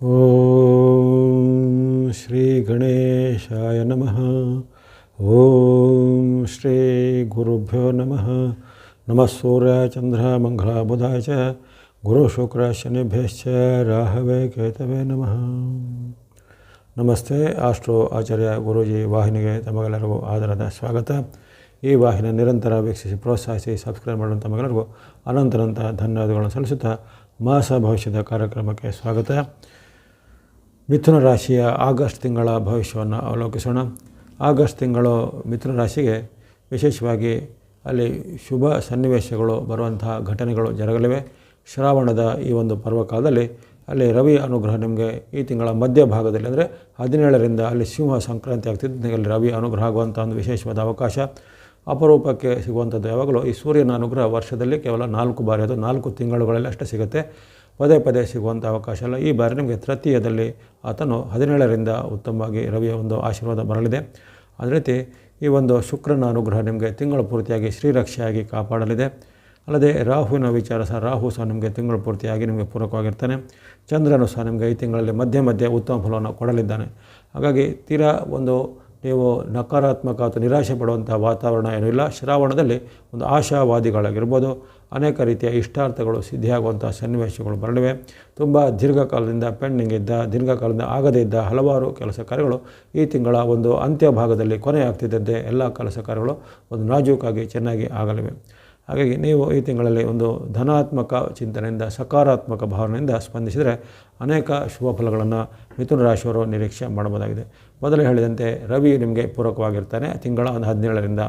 ಓಂ ಶ್ರೀ ಗಣೇಶಾಯ ನಮಃ ಓಂ ಶ್ರೀ ಗುರುಭ್ಯೋ ನಮಃ ನಮಃ ಸೂರ್ಯ ಚಂದ್ರ ಮಂಗಳ ಬುಧಾಯ ಚ ಗುರು ಶುಕ್ರ ಶನಿಭ್ಯಶ್ಚ ರಾಹವೇ ಕೇತವೇ ನಮಃ ನಮಸ್ತೆ ಆಸ್ಟ್ರೋ ಆಚಾರ್ಯ ಗುರೂಜಿ ವಾಹಿನಿಗೆ ತಮಗೆಲ್ಲರಿಗೂ ಆದರದ ಸ್ವಾಗತ ಈ ವಾಹಿನಿ ನಿರಂತರ ವೀಕ್ಷಿಸಿ ಪ್ರೋತ್ಸಾಹಿಸಿ ಸಬ್ಸ್ಕ್ರೈಬ್ ಮಾಡುವಂಥ ತಮಗೆಲ್ಲರಿಗೂ ಅನಂತರಂತ ಧನ್ಯವಾದಗಳನ್ನು ಸಲ್ಲಿಸುತ್ತಾ ಮಾಸ ಭವಿಷ್ಯದ ಕಾರ್ಯಕ್ರಮಕ್ಕೆ ಸ್ವಾಗತ ಮಿಥುನ ರಾಶಿಯ ಆಗಸ್ಟ್ ತಿಂಗಳ ಭವಿಷ್ಯವನ್ನು ಅವಲೋಕಿಸೋಣ. ಆಗಸ್ಟ್ ತಿಂಗಳು ಮಿಥುನ ರಾಶಿಗೆ ವಿಶೇಷವಾಗಿ ಅಲ್ಲಿ ಶುಭ ಸನ್ನಿವೇಶಗಳು ಬರುವಂತಹ ಘಟನೆಗಳು ಜರಗಲಿವೆ. ಶ್ರಾವಣದ ಈ ಒಂದು ಪರ್ವಕಾಲದಲ್ಲಿ ಅಲ್ಲಿ ರವಿ ಅನುಗ್ರಹ ನಿಮಗೆ ಈ ತಿಂಗಳ ಮಧ್ಯಭಾಗದಲ್ಲಿ ಅಂದರೆ ಹದಿನೇಳರಿಂದ ಅಲ್ಲಿ ಸಿಂಹ ಸಂಕ್ರಾಂತಿ ಆಗ್ತಿದ್ದು ಅಲ್ಲಿ ರವಿ ಅನುಗ್ರಹ ಆಗುವಂಥ ಒಂದು ವಿಶೇಷವಾದ ಅವಕಾಶ. ಅಪರೂಪಕ್ಕೆ ಸಿಗುವಂಥದ್ದು ಯಾವಾಗಲೂ ಈ ಸೂರ್ಯನ ಅನುಗ್ರಹ ವರ್ಷದಲ್ಲಿ ಕೇವಲ ನಾಲ್ಕು ಬಾರಿ ಅದು ನಾಲ್ಕು ತಿಂಗಳುಗಳಲ್ಲಿ ಅಷ್ಟೇ ಸಿಗುತ್ತೆ. ಪದೇ ಪದೇ ಸಿಗುವಂಥ ಅವಕಾಶ ಅಲ್ಲ ಈ ಬಾರಿ ನಿಮಗೆ ತೃತೀಯದಲ್ಲಿ ಆತನು ಹದಿನೇಳರಿಂದ ಉತ್ತಮವಾಗಿ ರವಿಯ ಒಂದು ಆಶೀರ್ವಾದ ಬರಲಿದೆ. ಅದೇ ರೀತಿ ಈ ಒಂದು ಶುಕ್ರನ ಅನುಗ್ರಹ ನಿಮಗೆ ತಿಂಗಳು ಪೂರ್ತಿಯಾಗಿ ಶ್ರೀರಕ್ಷೆಯಾಗಿ ಕಾಪಾಡಲಿದೆ. ಅಲ್ಲದೆ ರಾಹುವಿನ ವಿಚಾರ ಸಹ ರಾಹು ಸಹ ನಿಮಗೆ ತಿಂಗಳು ಪೂರ್ತಿಯಾಗಿ ನಿಮಗೆ ಪೂರಕವಾಗಿರ್ತಾನೆ. ಚಂದ್ರನು ಸಹ ನಿಮಗೆ ಈ ತಿಂಗಳಲ್ಲಿ ಮಧ್ಯೆ ಮಧ್ಯೆ ಉತ್ತಮ ಫಲವನ್ನು ಕೊಡಲಿದ್ದಾನೆ. ಹಾಗಾಗಿ ತೀರಾ ಒಂದು ನೀವು ನಕಾರಾತ್ಮಕ ಅಥವಾ ನಿರಾಶೆ ಪಡುವಂಥ ವಾತಾವರಣ ಏನೂ ಇಲ್ಲ. ಶ್ರಾವಣದಲ್ಲಿ ಒಂದು ಆಶಾವಾದಿಗಳಾಗಿರ್ಬೋದು ಅನೇಕ ರೀತಿಯ ಇಷ್ಟಾರ್ಥಗಳು ಸಿದ್ಧಿಯಾಗುವಂಥ ಸನ್ನಿವೇಶಗಳು ಬರಲಿವೆ. ತುಂಬ ದೀರ್ಘಕಾಲದಿಂದ ಪೆಂಡಿಂಗ್ ಇದ್ದ, ದೀರ್ಘಕಾಲದಿಂದ ಆಗದೇ ಇದ್ದ ಹಲವಾರು ಕೆಲಸ ಕಾರ್ಯಗಳು ಈ ತಿಂಗಳ ಒಂದು ಅಂತ್ಯ ಭಾಗದಲ್ಲಿ ಕೊನೆಯಾಗ್ತಿದ್ದಂತೆ ಎಲ್ಲ ಕೆಲಸ ಕಾರ್ಯಗಳು ಒಂದು ನಾಜೂಕಾಗಿ ಚೆನ್ನಾಗಿ ಆಗಲಿವೆ. ಹಾಗಾಗಿ ನೀವು ಈ ತಿಂಗಳಲ್ಲಿ ಒಂದು ಧನಾತ್ಮಕ ಚಿಂತನೆಯಿಂದ, ಸಕಾರಾತ್ಮಕ ಭಾವನೆಯಿಂದ ಸ್ಪಂದಿಸಿದರೆ ಅನೇಕ ಶುಭ ಫಲಗಳನ್ನು ಮಿಥುನ ರಾಶಿಯವರು ನಿರೀಕ್ಷೆ ಮಾಡಬಹುದಾಗಿದೆ. ಮೊದಲೇ ಹೇಳಿದಂತೆ ರವಿ ನಿಮಗೆ ಪೂರಕವಾಗಿರ್ತಾನೆ. ತಿಂಗಳ ಒಂದು ಹದಿನೇಳರಿಂದ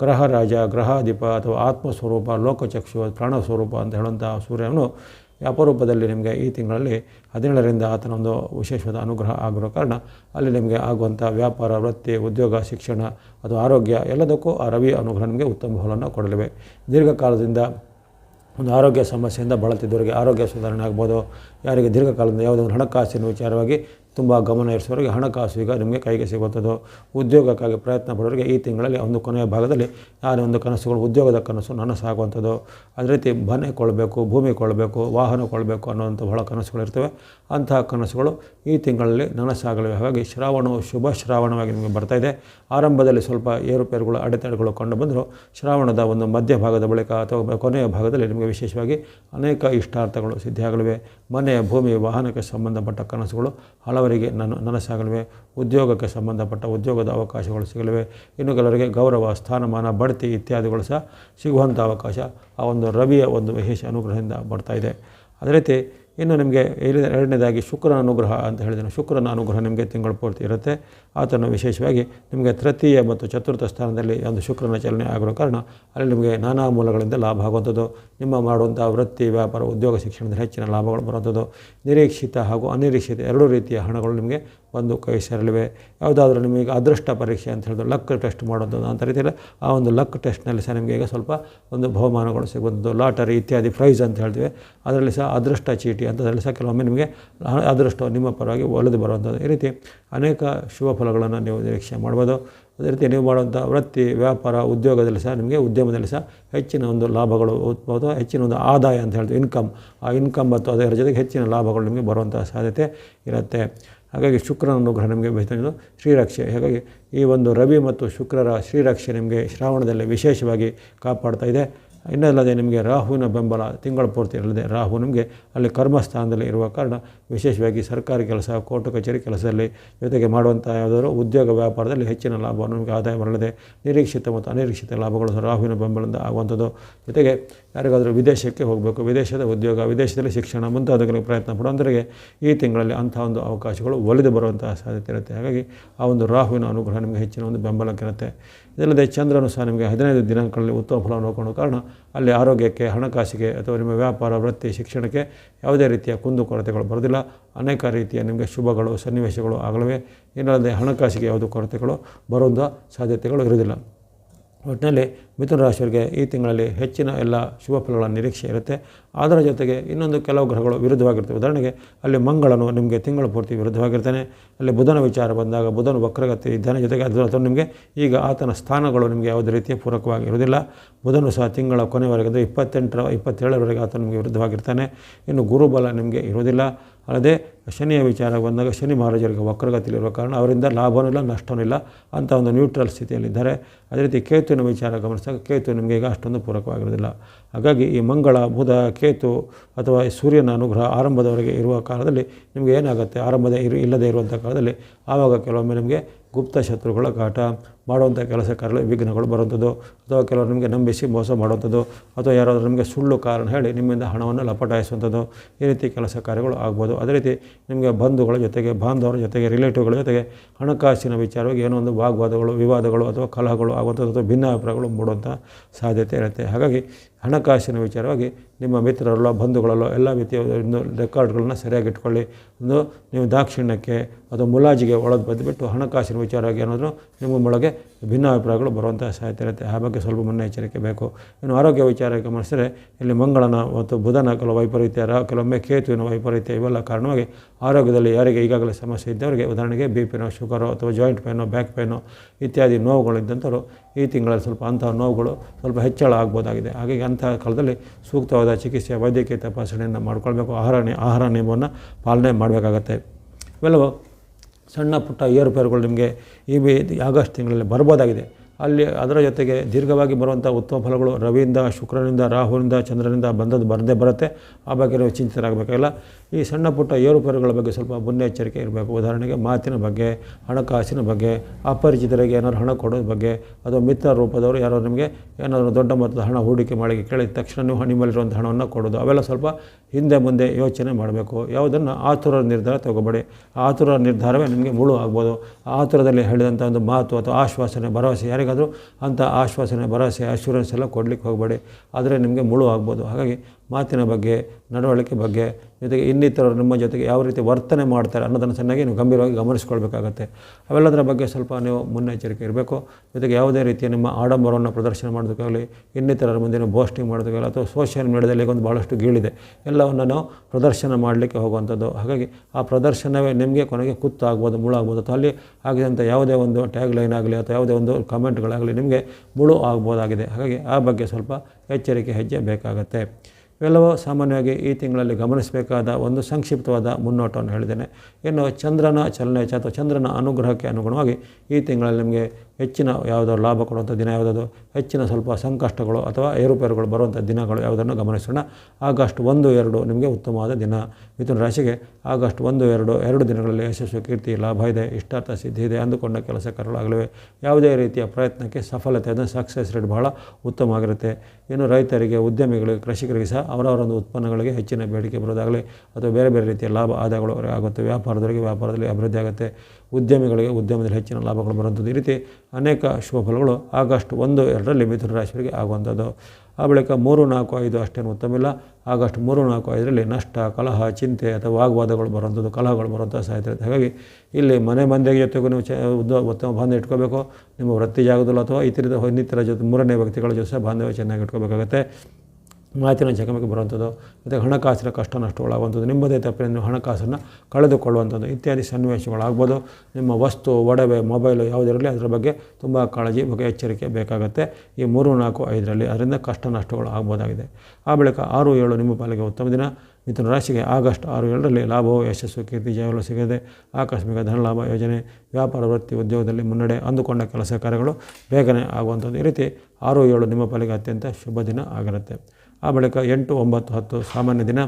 ಗ್ರಹ ರಾಜ ಗ್ರಹಾಧಿಪ ಅಥವಾ ಆತ್ಮಸ್ವರೂಪ ಲೋಕಚಕ್ಷು ಪ್ರಾಣ ಸ್ವರೂಪ ಅಂತ ಹೇಳುವಂಥ ಸೂರ್ಯನು ವ್ಯಾಪಾರೂಪದಲ್ಲಿ ನಿಮಗೆ ಈ ತಿಂಗಳಲ್ಲಿ ಹದಿನೇಳರಿಂದ ಆತನ ಒಂದು ವಿಶೇಷವಾದ ಅನುಗ್ರಹ ಆಗಿರೋ ಕಾರಣ ಅಲ್ಲಿ ನಿಮಗೆ ಆಗುವಂಥ ವ್ಯಾಪಾರ, ವೃತ್ತಿ, ಉದ್ಯೋಗ, ಶಿಕ್ಷಣ ಅಥವಾ ಆರೋಗ್ಯ ಎಲ್ಲದಕ್ಕೂ ಆ ರವಿ ಅನುಗ್ರಹ ನಿಮಗೆ ಉತ್ತಮ ಫಲವನ್ನು ಕೊಡಲಿವೆ. ದೀರ್ಘಕಾಲದಿಂದ ಒಂದು ಆರೋಗ್ಯ ಸಮಸ್ಯೆಯಿಂದ ಬಳಲ್ತಿದ್ದವರಿಗೆ ಆರೋಗ್ಯ ಸುಧಾರಣೆ ಆಗ್ಬೋದು. ಯಾರಿಗೆ ದೀರ್ಘಕಾಲದಿಂದ ಯಾವುದೋ ಒಂದು ಹಣಕಾಸಿನ ವಿಚಾರವಾಗಿ ತುಂಬ ಗಮನ ಇರಿಸೋರಿಗೆ ಹಣಕಾಸು ಈಗ ನಿಮಗೆ ಕೈಗೆ ಸಿಗುವಂಥದ್ದು ಉದ್ಯೋಗಕ್ಕಾಗಿ ಪ್ರಯತ್ನ ಪಡೋರಿಗೆ ಈ ತಿಂಗಳಲ್ಲಿ ಒಂದು ಕೊನೆಯ ಭಾಗದಲ್ಲಿ ಯಾರೇ ಒಂದು ಕನಸುಗಳು, ಉದ್ಯೋಗದ ಕನಸು ನನಸಾಗುವಂಥದ್ದು. ಅದೇ ರೀತಿ ಮನೆ ಕೊಳ್ಳಬೇಕು, ಭೂಮಿ ಕೊಳ್ಳಬೇಕು, ವಾಹನ ಕೊಳ್ಳಬೇಕು ಅನ್ನೋವಂಥ ಬಹಳ ಕನಸುಗಳಿರ್ತವೆ ಅಂತಹ ಕನಸುಗಳು ಈ ತಿಂಗಳಲ್ಲಿ ನನಸಾಗಲಿವೆ. ಹಾಗಾಗಿ ಶ್ರಾವಣವು ಶುಭ ಶ್ರಾವಣವಾಗಿ ನಿಮಗೆ ಬರ್ತಾಯಿದೆ ಆರಂಭದಲ್ಲಿ ಸ್ವಲ್ಪ ಏರುಪೇರುಗಳು, ಅಡೆತಡೆಗಳು ಕಂಡು ಬಂದರೂ ಶ್ರಾವಣದ ಒಂದು ಮಧ್ಯಭಾಗದ ಬಳಿಕ ಅಥವಾ ಕೊನೆಯ ಭಾಗದಲ್ಲಿ ನಿಮಗೆ ವಿಶೇಷವಾಗಿ ಅನೇಕ ಇಷ್ಟಾರ್ಥಗಳು ಸಿದ್ಧಿಯಾಗಲಿವೆ. ಮನೆ ಭೂಮಿ ವಾಹನಕ್ಕೆ ಸಂಬಂಧಪಟ್ಟ ಕನಸುಗಳು ಹಲವರಿಗೆ ನನ್ನ ನನಸಾಗಲಿವೆ. ಉದ್ಯೋಗಕ್ಕೆ ಸಂಬಂಧಪಟ್ಟ ಉದ್ಯೋಗದ ಅವಕಾಶಗಳು ಸಿಗಲಿವೆ. ಇನ್ನು ಕೆಲವರಿಗೆ ಗೌರವ, ಸ್ಥಾನಮಾನ, ಬಡ್ತಿ ಇತ್ಯಾದಿಗಳು ಸಹ ಸಿಗುವಂಥ ಅವಕಾಶ ಆ ಒಂದು ರವಿಯ ಒಂದು ವಿಶೇಷ ಅನುಗ್ರಹದಿಂದ ಬರ್ತಾ ಇದೆ. ಅದೇ ರೀತಿ ಇನ್ನು ನಿಮಗೆ ಎರಡನೇದಾಗಿ ಶುಕ್ರನ ಅನುಗ್ರಹ ಅಂತ ಹೇಳಿದರೆ ಶುಕ್ರನ ಅನುಗ್ರಹ ನಿಮಗೆ ತಿಂಗಳು ಪೂರ್ತಿ ಇರುತ್ತೆ. ಆತನು ವಿಶೇಷವಾಗಿ ನಿಮಗೆ ತೃತೀಯ ಮತ್ತು ಚತುರ್ಥ ಸ್ಥಾನದಲ್ಲಿ ಒಂದು ಶುಕ್ರನ ಚಲನೆ ಆಗಿರೋ ಕಾರಣ ಅಲ್ಲಿ ನಿಮಗೆ ನಾನಾ ಮೂಲಗಳಿಂದ ಲಾಭ ಆಗುವಂಥದ್ದು. ನಿಮ್ಮ ಮಾಡುವಂಥ ವೃತ್ತಿ, ವ್ಯಾಪಾರ, ಉದ್ಯೋಗ ಶಿಕ್ಷಣದಲ್ಲಿ ಹೆಚ್ಚಿನ ಲಾಭಗಳು ಬರುವಂಥದ್ದು. ನಿರೀಕ್ಷಿತ ಹಾಗೂ ಅನಿರೀಕ್ಷಿತ ಎರಡೂ ರೀತಿಯ ಹಣಗಳು ನಿಮಗೆ ಒಂದು ಕೈ ಸೇರಲಿವೆ ಯಾವುದಾದ್ರೂ ನಿಮಗೆ ಅದೃಷ್ಟ ಪರೀಕ್ಷೆ ಅಂತ ಹೇಳಿದ್ರು ಲಕ್ ಟೆಸ್ಟ್ ಮಾಡೋದು ಅಂತ ರೀತಿಯಲ್ಲಿ ಆ ಒಂದು ಲಕ್ ಟೆಸ್ಟ್ನಲ್ಲಿ ಸಹ ನಿಮಗೆ ಈಗ ಸ್ವಲ್ಪ ಒಂದು ಬಹುಮಾನಗಳು ಸಿಗುವಂಥದ್ದು ಲಾಟರಿ ಇತ್ಯಾದಿ ಪ್ರೈಸ್ ಅಂತ ಹೇಳ್ತೀವಿ ಅದರಲ್ಲಿ ಸಹ ಅದೃಷ್ಟ ಚೀಟಿ ಅಂಥದ್ರಲ್ಲಿ ಸಹ ಕೆಲವೊಮ್ಮೆ ನಿಮಗೆ ಅದೃಷ್ಟ ನಿಮ್ಮ ಪರವಾಗಿ ಒಲಿದು ಬರುವಂಥದ್ದು. ಈ ರೀತಿ ಅನೇಕ ಶುಭ ಫಲಗಳನ್ನು ನೀವು ನಿರೀಕ್ಷೆ ಮಾಡ್ಬೋದು. ಅದೇ ರೀತಿ ನೀವು ಮಾಡುವಂಥ ವೃತ್ತಿ, ವ್ಯಾಪಾರ, ಉದ್ಯೋಗದಲ್ಲಿ ಸಹ ನಿಮಗೆ ಉದ್ಯಮದಲ್ಲಿ ಸಹ ಹೆಚ್ಚಿನ ಒಂದು ಲಾಭಗಳು ಉತ್ಬೋದು ಹೆಚ್ಚಿನ ಒಂದು ಆದಾಯ ಅಂತ ಹೇಳ್ತೀವಿ ಇನ್ಕಮ್, ಆ ಇನ್ಕಮ್ ಮತ್ತು ಅದರ ಜೊತೆಗೆ ಹೆಚ್ಚಿನ ಲಾಭಗಳು ನಿಮಗೆ ಬರುವಂಥ ಸಾಧ್ಯತೆ ಇರುತ್ತೆ. ಹಾಗಾಗಿ ಶುಕ್ರನ ಅನುಗ್ರಹ ನಿಮಗೆ ಬೇಕಾಗಿದ್ದು ಶ್ರೀರಕ್ಷೆ, ಹಾಗಾಗಿ ಈ ಒಂದು ರವಿ ಮತ್ತು ಶುಕ್ರರ ಶ್ರೀರಕ್ಷೆ ನಿಮಗೆ ಶ್ರಾವಣದಲ್ಲಿ ವಿಶೇಷವಾಗಿ ಕಾಪಾಡ್ತಾ ಇದೆ. ಇನ್ನಲ್ಲದೆ ನಿಮಗೆ ರಾಹುವಿನ ಬೆಂಬಲ ತಿಂಗಳ ಪೂರ್ತಿ ಇರಲಿದೆ ರಾಹು ನಿಮಗೆ ಅಲ್ಲಿ ಕರ್ಮಸ್ಥಾನದಲ್ಲಿ ಇರುವ ಕಾರಣ ವಿಶೇಷವಾಗಿ ಸರ್ಕಾರಿ ಕೆಲಸ, ಕೋರ್ಟು ಕಚೇರಿ ಕೆಲಸದಲ್ಲಿ ಜೊತೆಗೆ ಮಾಡುವಂಥ ಯಾವುದಾದ್ರು ಉದ್ಯೋಗ ವ್ಯಾಪಾರದಲ್ಲಿ ಹೆಚ್ಚಿನ ಲಾಭ ನಿಮಗೆ ಆದಾಯ ಬರಲಿದೆ. ನಿರೀಕ್ಷಿತ ಮತ್ತು ಅನಿರೀಕ್ಷಿತ ಲಾಭಗಳು ರಾಹುವಿನ ಬೆಂಬಲದಿಂದ ಆಗುವಂಥದ್ದು. ಜೊತೆಗೆ ಯಾರಿಗಾದರೂ ವಿದೇಶಕ್ಕೆ ಹೋಗಬೇಕು, ವಿದೇಶದ ಉದ್ಯೋಗ, ವಿದೇಶದಲ್ಲಿ ಶಿಕ್ಷಣ ಮುಂತಾದಗಳಿಗೆ ಪ್ರಯತ್ನ ಪಡುವಂತರಿಗೆ ಈ ತಿಂಗಳಲ್ಲಿ ಅಂಥ ಒಂದು ಅವಕಾಶಗಳು ಒಲಿದು ಬರುವಂತಹ ಸಾಧ್ಯತೆ ಇರುತ್ತೆ. ಹಾಗಾಗಿ ಆ ಒಂದು ರಾಹುವಿನ ಅನುಗ್ರಹ ನಿಮಗೆ ಹೆಚ್ಚಿನ ಒಂದು ಬೆಂಬಲಕ್ಕಿರುತ್ತೆ. ಇದಲ್ಲದೆ ಚಂದ್ರನು ಸಹ ನಿಮಗೆ ಹದಿನೈದು ದಿನಾಂಕಗಳಲ್ಲಿ ಉತ್ತಮ ಫಲವನ್ನು ಕಾರಣ ಅಲ್ಲಿ ಆರೋಗ್ಯಕ್ಕೆ, ಹಣಕಾಸಿಗೆ ಅಥವಾ ನಿಮ್ಮ ವ್ಯಾಪಾರ, ವೃತ್ತಿ, ಶಿಕ್ಷಣಕ್ಕೆ ಯಾವುದೇ ರೀತಿಯ ಕುಂದುಕೊರತೆಗಳು ಬರೋದಿಲ್ಲ ಅನೇಕ ರೀತಿಯ ನಿಮಗೆ ಶುಭಗಳು, ಸನ್ನಿವೇಶಗಳು ಆಗಲಿವೆ. ಏನಲ್ಲದೆ ಹಣಕಾಸಿಗೆ ಯಾವುದೇ ಕೊರತೆಗಳು ಬರುವಂಥ ಸಾಧ್ಯತೆಗಳು ಇರೋದಿಲ್ಲ ಒಟ್ಟಿನಲ್ಲಿ ಮಿಥುನ ರಾಶಿಯವರಿಗೆ ಈ ತಿಂಗಳಲ್ಲಿ ಹೆಚ್ಚಿನ ಎಲ್ಲ ಶುಭ ಫಲಗಳ ನಿರೀಕ್ಷೆ ಇರುತ್ತೆ. ಅದರ ಜೊತೆಗೆ ಇನ್ನೊಂದು ಕೆಲವು ಗ್ರಹಗಳು ವಿರುದ್ಧವಾಗಿರ್ತವೆ. ಉದಾಹರಣೆಗೆ ಅಲ್ಲಿ ಮಂಗಳನು ನಿಮಗೆ ತಿಂಗಳ ಪೂರ್ತಿ ವಿರುದ್ಧವಾಗಿರ್ತಾನೆ. ಅಲ್ಲಿ ಬುಧನ ವಿಚಾರ ಬಂದಾಗ ಬುಧನ ವಕ್ರಗತಿ ಇದ್ದಾನೆ. ಜೊತೆಗೆ ಅದರ ನಿಮಗೆ ಈಗ ಆತನ ಸ್ಥಾನಗಳು ನಿಮಗೆ ಯಾವುದೇ ರೀತಿಯ ಪೂರಕವಾಗಿರುವುದಿಲ್ಲ ಬುಧನು ಸಹ ತಿಂಗಳ ಕೊನೆವರೆಗೆ ಅಂದರೆ ಇಪ್ಪತ್ತೆಂಟರ, ಇಪ್ಪತ್ತೇಳರವರೆಗೆ ಆತ ನಿಮಗೆ ವಿರುದ್ಧವಾಗಿರ್ತಾನೆ. ಇನ್ನು ಗುರುಬಲ ನಿಮಗೆ ಇರುವುದಿಲ್ಲ. ಅಲ್ಲದೆ ಶನಿಯ ವಿಚಾರ ಬಂದಾಗ ಶನಿ ಮಹಾರಾಜರಿಗೆ ವಕ್ರಗತಿಯಲ್ಲಿರುವ ಕಾರಣ ಅವರಿಂದ ಲಾಭವೂ ಇಲ್ಲ ನಷ್ಟವೂ ಇಲ್ಲ ಅಂತ ಒಂದು ನ್ಯೂಟ್ರಲ್ ಸ್ಥಿತಿಯಲ್ಲಿದ್ದಾರೆ. ಅದೇ ರೀತಿ ಕೇತುವಿನ ವಿಚಾರ ಗಮನಿಸಿದಾಗ ಕೇತು ನಿಮಗೆ ಈಗ ಅಷ್ಟೊಂದು ಪೂರಕವಾಗಿರೋದಿಲ್ಲ ಹಾಗಾಗಿ ಈ ಮಂಗಳ, ಬುಧ, ಕೇತು ಅಥವಾ ಸೂರ್ಯನ ಅನುಗ್ರಹ ಆರಂಭದವರೆಗೆ ಇರುವ ಕಾಲದಲ್ಲಿ ನಿಮಗೆ ಏನಾಗುತ್ತೆ? ಆರಂಭದ ಇರು, ಇಲ್ಲದೇ ಇರುವಂಥ ಕಾಲದಲ್ಲಿ ಆವಾಗ ಕೆಲವೊಮ್ಮೆ ನಿಮಗೆ ಗುಪ್ತ ಶತ್ರುಗಳ ಕಾಟ ಮಾಡುವಂಥ ಕೆಲಸ ಕಾರ್ಯಗಳು ವಿಘ್ನಗಳು ಬರುವಂಥದ್ದು. ಅಥವಾ ಕೆಲವರು ನಿಮಗೆ ನಂಬಿಸಿ ಮೋಸ ಮಾಡುವಂಥದ್ದು. ಅಥವಾ ಯಾರಾದರೂ ನಿಮಗೆ ಸುಳ್ಳು ಕಾರಣ ಹೇಳಿ ನಿಮ್ಮಿಂದ ಹಣವನ್ನು ಲಪಟಾಯಿಸುವಂಥದ್ದು. ಈ ರೀತಿ ಕೆಲಸ ಕಾರ್ಯಗಳು ಆಗ್ಬೋದು. ಅದೇ ರೀತಿ ನಿಮಗೆ ಬಂಧುಗಳ ಜೊತೆಗೆ, ಬಾಂಧವರ ಜೊತೆಗೆ ರಿಲೇಟಿವ್ಗಳ ಜೊತೆಗೆ ಹಣಕಾಸಿನ ವಿಚಾರವಾಗಿ ಏನೋ ಒಂದು ವಾಗ್ವಾದಗಳು, ವಿವಾದಗಳು ಅಥವಾ ಕಲಹಗಳು ಆಗುವಂಥದ್ದು ಅಥವಾ ಭಿನ್ನಾಭಿಪ್ರಾಯಗಳು ಮೂಡುವಂಥ ಸಾಧ್ಯತೆ ಇರುತ್ತೆ. ಹಾಗಾಗಿ ಹಣಕಾಸಿನ ವಿಚಾರವಾಗಿ ನಿಮ್ಮ ಮಿತ್ರರಲ್ಲೋ, ಬಂಧುಗಳಲ್ಲೋ ಎಲ್ಲ ರೀತಿಯ ಒಂದು ರೆಕಾರ್ಡ್ಗಳನ್ನ ಸರಿಯಾಗಿ ಇಟ್ಕೊಳ್ಳಿ. ಒಂದು ನೀವು ದಾಕ್ಷಿಣ್ಯಕ್ಕೆ ಅಥವಾ ಮುಲಾಜಿಗೆ ಒಳಗೆ ಬಂದುಬಿಟ್ಟು ಹಣಕಾಸಿನ ವಿಚಾರವಾಗಿ ಏನಾದರೂ ನಿಮ್ಮ ಒಳಗೆ ಭಿನ್ನಾಭಿಪ್ರಾಯಗಳು ಬರುವಂಥ ಸಾಧ್ಯತೆ ಇರುತ್ತೆ. ಆ ಬಗ್ಗೆ ಸ್ವಲ್ಪ ಮುನ್ನೆಚ್ಚರಿಕೆ ಬೇಕು. ಇನ್ನು ಆರೋಗ್ಯ ವಿಚಾರಕ್ಕೆ ಗಮನಿಸಿದರೆ ಇಲ್ಲಿ ಮಂಗಳನ ಮತ್ತು ಬುಧನ ಕೆಲವು ವೈಪರೀತ್ಯ ಕೆಲವೊಮ್ಮೆ ಕೇತುವಿನ ವೈಪರೀತ್ಯ ಇವೆಲ್ಲ ಕಾರಣವಾಗಿ ಆರೋಗ್ಯದಲ್ಲಿ ಯಾರಿಗೆ ಈಗಾಗಲೇ ಸಮಸ್ಯೆ ಇದ್ದವರಿಗೆ ಉದಾಹರಣೆಗೆ ಬಿ ಪಿನೋ ಶುಗರು ಅಥವಾ ಜಾಯಿಂಟ್ ಪೇನೋ, ಬ್ಯಾಕ್ ಪೇನೋ ಇತ್ಯಾದಿ ನೋವುಗಳಿದ್ದಂಥವ್ರು ಈ ತಿಂಗಳಲ್ಲಿ ಸ್ವಲ್ಪ ಅಂತಹ ನೋವುಗಳು ಸ್ವಲ್ಪ ಹೆಚ್ಚಳ ಆಗ್ಬೋದಾಗಿದೆ. ಹಾಗಾಗಿ ಅಂತಹ ಕಾಲದಲ್ಲಿ ಸೂಕ್ತವಾದ ಚಿಕಿತ್ಸೆ, ವೈದ್ಯಕೀಯ ತಪಾಸಣೆಯನ್ನು ಮಾಡಿಕೊಳ್ಬೇಕು. ಆಹಾರ ಆಹಾರ ನಿಯಮವನ್ನು ಪಾಲನೆ ಮಾಡಬೇಕಾಗತ್ತೆ. ಇವೆಲ್ಲವೂ ಸಣ್ಣ ಪುಟ್ಟ ಏರುಪೇರುಗಳು ನಿಮಗೆ ಈ ಆಗಸ್ಟ್ ತಿಂಗಳಲ್ಲಿ ಬರ್ಬೋದಾಗಿದೆ. ಅಲ್ಲಿ ಅದರ ಜೊತೆಗೆ ದೀರ್ಘವಾಗಿ ಬರುವಂಥ ಉತ್ತಮ ಫಲಗಳು ರವಿಯಿಂದ, ಶುಕ್ರನಿಂದ, ರಾಹುವಿನಿಂದ, ಚಂದ್ರನಿಂದ ಬಂದದ್ದು ಬರದೇ ಬರುತ್ತೆ. ಆ ಬಗ್ಗೆ ನಾವು ಚಿಂತಿತರಾಗಬೇಕಾಗಿಲ್ಲ. ಈ ಸಣ್ಣ ಪುಟ್ಟ ಏರುಪೇರುಗಳ ಬಗ್ಗೆ ಸ್ವಲ್ಪ ಮುನ್ನೆಚ್ಚರಿಕೆ ಇರಬೇಕು. ಉದಾಹರಣೆಗೆ ಮಾತಿನ ಬಗ್ಗೆ, ಹಣಕಾಸಿನ ಬಗ್ಗೆ, ಅಪರಿಚಿತರಿಗೆ ಏನಾದ್ರು ಹಣ ಕೊಡೋದ್ರ ಬಗ್ಗೆ, ಅಥವಾ ಮಿತ್ರ ರೂಪದವರು ಯಾರೋ ನಿಮಗೆ ಏನಾದರೂ ದೊಡ್ಡ ಮೊತ್ತದ ಹಣ ಹೂಡಿಕೆ ಮಾಡಿ ಕೇಳಿದ ತಕ್ಷಣ ನೀವು ನಿಮ್ಮಲ್ಲಿರುವಂಥ ಹಣವನ್ನು ಕೊಡೋದು. ಅವೆಲ್ಲ ಸ್ವಲ್ಪ ಹಿಂದೆ ಮುಂದೆ ಯೋಚನೆ ಮಾಡಬೇಕು. ಯಾವುದನ್ನು? ಆತುರ ನಿರ್ಧಾರ ತಗೋಬೇಡಿ. ಆತುರ ನಿರ್ಧಾರವೇ ನಿಮಗೆ ಮುಳು ಆಗ್ಬೋದು. ಆತುರದಲ್ಲಿ ಹೇಳಿದಂಥ ಒಂದು ಮಾತು ಅಥವಾ ಆಶ್ವಾಸನೆ, ಭರವಸೆ ಯಾರಿಗಾದರೂ ಅಂಥ ಆಶ್ವಾಸನೆ ಭರವಸೆ ಅಶ್ಯೂರೆನ್ಸ್ ಎಲ್ಲ ಕೊಡಲಿಕ್ಕೆ ಹೋಗಬೇಡಿ. ಆದರೆ ನಿಮಗೆ ಮುಳು ಆಗ್ಬೋದು ಹಾಗಾಗಿ ಮಾತಿನ ಬಗ್ಗೆ, ನಡವಳಿಕೆ ಬಗ್ಗೆ, ಜೊತೆಗೆ ಇನ್ನಿತರರು ನಿಮ್ಮ ಜೊತೆಗೆ ಯಾವ ರೀತಿ ವರ್ತನೆ ಮಾಡ್ತಾರೆ ಅನ್ನೋದನ್ನು ಚೆನ್ನಾಗಿ ನೀವು ಗಂಭೀರವಾಗಿ ಗಮನಿಸ್ಕೊಳ್ಬೇಕಾಗತ್ತೆ. ಅವೆಲ್ಲದರ ಬಗ್ಗೆ ಸ್ವಲ್ಪ ನೀವು ಮುನ್ನೆಚ್ಚರಿಕೆ ಇರಬೇಕು. ಜೊತೆಗೆ ಯಾವುದೇ ರೀತಿಯ ನಿಮ್ಮ ಆಡಂಬರವನ್ನು ಪ್ರದರ್ಶನ ಮಾಡೋದಕ್ಕಾಗಲಿ, ಇನ್ನಿತರರ ಮುಂದೆ ನೀವು ಬೋಸ್ಟಿಂಗ್ ಮಾಡೋದಕ್ಕಾಗಲಿ ಅಥವಾ ಸೋಷಿಯಲ್ ಮೀಡಿಯಾದಲ್ಲಿ ಒಂದು ಭಾಳಷ್ಟು ಗೀಳಿದೆ, ಎಲ್ಲವನ್ನು ನಾವು ಪ್ರದರ್ಶನ ಮಾಡಲಿಕ್ಕೆ ಹೋಗುವಂಥದ್ದು. ಹಾಗಾಗಿ ಆ ಪ್ರದರ್ಶನವೇ ನಿಮಗೆ ಕೊನೆಗೆ ಕುತ್ತು ಆಗ್ಬೋದು ಮುಳು ಆಗ್ಬೋದು ಅಥವಾ ಅಲ್ಲಿ ಆಗಿದಂಥ ಯಾವುದೇ ಒಂದು ಟ್ಯಾಗ್ ಲೈನ್ ಆಗಲಿ ಅಥವಾ ಯಾವುದೇ ಒಂದು ಕಮೆಂಟ್ಗಳಾಗಲಿ ನಿಮಗೆ ಮುಳು ಆಗ್ಬೋದಾಗಿದೆ. ಹಾಗಾಗಿ ಆ ಬಗ್ಗೆ ಸ್ವಲ್ಪ ಎಚ್ಚರಿಕೆ ಹೆಜ್ಜೆ ಬೇಕಾಗತ್ತೆ. ಇವೆಲ್ಲವೂ ಸಾಮಾನ್ಯವಾಗಿ ಈ ತಿಂಗಳಲ್ಲಿ ಗಮನಿಸಬೇಕಾದ ಒಂದು ಸಂಕ್ಷಿಪ್ತವಾದ ಮುನ್ನೋಟವನ್ನು ಹೇಳಿದ್ದೇನೆ. ಇನ್ನು ಚಂದ್ರನ ಚಲನೆ ಅಥವಾ ಚಂದ್ರನ ಅನುಗ್ರಹಕ್ಕೆ ಅನುಗುಣವಾಗಿ ಈ ತಿಂಗಳಲ್ಲಿ ನಿಮಗೆ ಹೆಚ್ಚಿನ ಯಾವುದಾದ್ರು ಲಾಭ ಕೊಡುವಂಥ ದಿನ ಯಾವುದಾದ್ರು, ಹೆಚ್ಚಿನ ಸ್ವಲ್ಪ ಸಂಕಷ್ಟಗಳು ಅಥವಾ ಏರುಪೇರುಗಳು ಬರುವಂಥ ದಿನಗಳು ಯಾವುದನ್ನು ಗಮನಿಸೋಣ. ಆಗಸ್ಟ್ ಒಂದು, ಎರಡು ನಿಮಗೆ ಉತ್ತಮವಾದ ದಿನ. ಮಿಥುನ ರಾಶಿಗೆ ಆಗಸ್ಟ್ ಒಂದು, ಎರಡು ಎರಡು ದಿನಗಳಲ್ಲಿ ಯಶಸ್ಸು, ಕೀರ್ತಿ, ಲಾಭ ಇದೆ, ಇಷ್ಟಾರ್ಥ ಸಿದ್ಧಿ ಇದೆ, ಅಂದುಕೊಂಡ ಕೆಲಸ ಕಾರ್ಯಗಳಾಗಲಿವೆ ಯಾವುದೇ ರೀತಿಯ ಪ್ರಯತ್ನಕ್ಕೆ ಸಫಲತೆ ಅದನ್ನು ಸಕ್ಸಸ್ ರೇಟ್ ಬಹಳ ಉತ್ತಮವಾಗಿರುತ್ತೆ ಇನ್ನು ರೈತರಿಗೆ, ಉದ್ಯಮಿಗಳಿಗೆ, ಕೃಷಿಕರಿಗೆ ಸಹ ಅವರವರ ಒಂದು ಉತ್ಪನ್ನಗಳಿಗೆ ಹೆಚ್ಚಿನ ಬೇಡಿಕೆ ಬರೋದಾಗಲಿ ಅಥವಾ ಬೇರೆ ಬೇರೆ ರೀತಿಯ ಲಾಭ ಆದಾಯಗಳು ಆಗುತ್ತೆ. ವ್ಯಾಪಾರದವರಿಗೆ ವ್ಯಾಪಾರದಲ್ಲಿ ಅಭಿವೃದ್ಧಿ ಆಗುತ್ತೆ. ಉದ್ಯಮಿಗಳಿಗೆ ಉದ್ಯಮದಲ್ಲಿ ಹೆಚ್ಚಿನ ಲಾಭಗಳು ಬರುವಂಥದ್ದು. ಈ ರೀತಿ ಅನೇಕ ಶುಭ ಫಲಗಳು ಆಗಸ್ಟ್ ಒಂದು, ಎರಡರಲ್ಲಿ ಮಿಥುನ ರಾಶಿಯವರಿಗೆ ಆಗುವಂಥದ್ದು. ಆ ಬಳಿಕ ಮೂರು, ನಾಲ್ಕು, ಐದು ಅಷ್ಟೇನು ಉತ್ತಮಿಲ್ಲ ಆಗಸ್ಟ್ ಮೂರು, ನಾಲ್ಕು, ಐದರಲ್ಲಿ ನಷ್ಟ, ಕಲಹ, ಚಿಂತೆ ಅಥವಾ ವಾಗ್ವಾದಗಳು ಬರುವಂಥದ್ದು, ಕಲಹಗಳು ಬರುವಂಥ ಸಾಧ್ಯತೆ ಹಾಗಾಗಿ ಇಲ್ಲಿ ಮನೆ ಮಂದಿಗೆ ಜೊತೆಗೂ ನೀವು ಚ ಉತ್ತಮ ಬಾಂಧವ್ಯ ಇಟ್ಕೋಬೇಕು. ನಿಮ್ಮ ವೃತ್ತಿ ಜಾಗದಲ್ಲೂ ಅಥವಾ ಇತರ ಇನ್ನಿತರ ಜೊತೆ ಮೂರನೇ ವ್ಯಕ್ತಿಗಳ ಜೊತೆ ಬಾಂಧವ್ಯ ಚೆನ್ನಾಗಿ ಇಟ್ಕೋಬೇಕಾಗತ್ತೆ. ಮಾತಿನ ಚಕಮಕಿ ಬರುವಂಥದ್ದು, ಮತ್ತು ಹಣಕಾಸಿನ ಕಷ್ಟ ನಷ್ಟಗಳಾಗುವಂಥದ್ದು, ನಿಮ್ಮದೇ ತಪ್ಪಿನ ಹಣಕಾಸನ್ನು ಕಳೆದುಕೊಳ್ಳುವಂಥದ್ದು ಇತ್ಯಾದಿ ಸನ್ನಿವೇಶಗಳಾಗ್ಬೋದು. ನಿಮ್ಮ ವಸ್ತು, ಒಡವೆ, ಮೊಬೈಲು ಯಾವುದಿರಲಿ ಅದರ ಬಗ್ಗೆ ತುಂಬ ಕಾಳಜಿ ಬಗ್ಗೆ ಎಚ್ಚರಿಕೆ ಬೇಕಾಗುತ್ತೆ. ಈ ಮೂರು, ನಾಲ್ಕು, ಐದರಲ್ಲಿ ಅದರಿಂದ ಕಷ್ಟ ನಷ್ಟಗಳು ಆಗ್ಬೋದಾಗಿದೆ. ಆ ಬಳಿಕ ಆರು, ಏಳು ನಿಮ್ಮ ಪಾಲಿಗೆ ಉತ್ತಮ ದಿನ. ಮಿಥುನ ರಾಶಿಗೆ ಆಗಸ್ಟ್ ಆರು, ಏಳರಲ್ಲಿ ಲಾಭವು, ಯಶಸ್ಸು, ಕೀರ್ತಿ, ಜಯಗಳು ಸಿಗದೆ ಆಕಸ್ಮಿಕ ಧನಲಾಭ ಯೋಜನೆ, ವ್ಯಾಪಾರ, ವೃತ್ತಿ, ಉದ್ಯೋಗದಲ್ಲಿ ಮುನ್ನಡೆ ಅಂದುಕೊಂಡ ಕೆಲಸ ಕಾರ್ಯಗಳು ಬೇಗನೆ ಆಗುವಂಥದ್ದು. ಈ ರೀತಿ ಆರು, ಏಳು ನಿಮ್ಮ ಪಾಲಿಗೆ ಅತ್ಯಂತ ಶುಭ ದಿನ ಆಗಿರುತ್ತೆ. ಆ ಬಳಿಕ ಎಂಟು ಒಂಬತ್ತು ಹತ್ತು ಸಾಮಾನ್ಯ ದಿನ,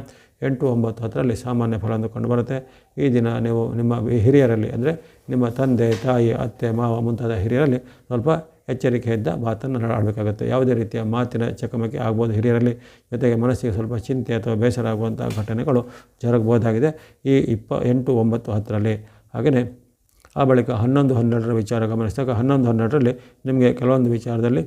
ಎಂಟು ಒಂಬತ್ತು ಹತ್ತರಲ್ಲಿ ಸಾಮಾನ್ಯ ಫಲ ಅಂದುಕೊಂಡು ಬರುತ್ತೆ. ಈ ದಿನ ನೀವು ನಿಮ್ಮ ಹಿರಿಯರಲ್ಲಿ, ಅಂದರೆ ನಿಮ್ಮ ತಂದೆ, ತಾಯಿ, ಅತ್ತೆ, ಮಾವ ಮುಂತಾದ ಹಿರಿಯರಲ್ಲಿ ಸ್ವಲ್ಪ ಎಚ್ಚರಿಕೆಯಿಂದ ಮಾತನ್ನು ಆಡಬೇಕಾಗುತ್ತೆ. ಯಾವುದೇ ರೀತಿಯ ಮಾತಿನ ಚಕಮಕಿ ಆಗ್ಬೋದು ಹಿರಿಯರಲ್ಲಿ. ಜೊತೆಗೆ ಮನಸ್ಸಿಗೆ ಸ್ವಲ್ಪ ಚಿಂತೆ ಅಥವಾ ಬೇಸರ ಆಗುವಂಥ ಘಟನೆಗಳು ಜರುಗಬಹುದಾಗಿದೆ. ಈ ಇಪ್ಪ, ಎಂಟು ಒಂಬತ್ತು ಹತ್ತರಲ್ಲಿ ಹಾಗೆಯೇ ಆ ಬಳಿಕ ಹನ್ನೊಂದು ಹನ್ನೆರಡರ ವಿಚಾರ ಗಮನಿಸಿದಾಗ ಹನ್ನೊಂದು ಹನ್ನೆರಡರಲ್ಲಿ ನಿಮಗೆ ಕೆಲವೊಂದು ವಿಚಾರದಲ್ಲಿ